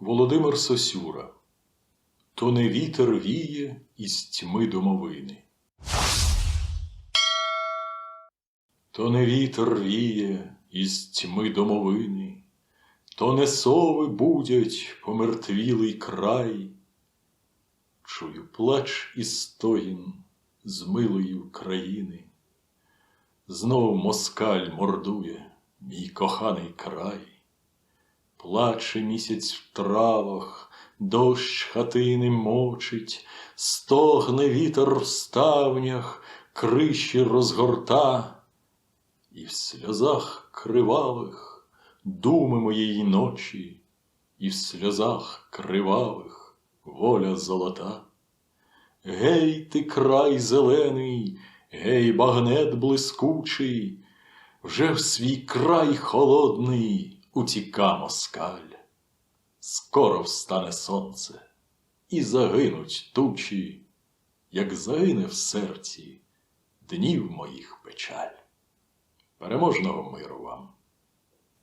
Володимир Сосюра То не вітер віє із тьми домовини. То не вітер віє із тьми домовини, то не сови будять помертвілий край. Чую плач і стогін з милої країни. Знов москаль мордує мій коханий край. Плаче місяць в травах, дощ хатини мочить, стогне вітер в ставнях, криші розгорта, і в сльозах кривавих думи моєї ночі, і в сльозах кривавих воля золота. Гей, ти край зелений, гей, багнет блискучий, вже в свій край холодний утіка москаль. Скоро встане сонце, і загинуть тучі, як загине в серці днів моїх печаль. Переможного миру вам!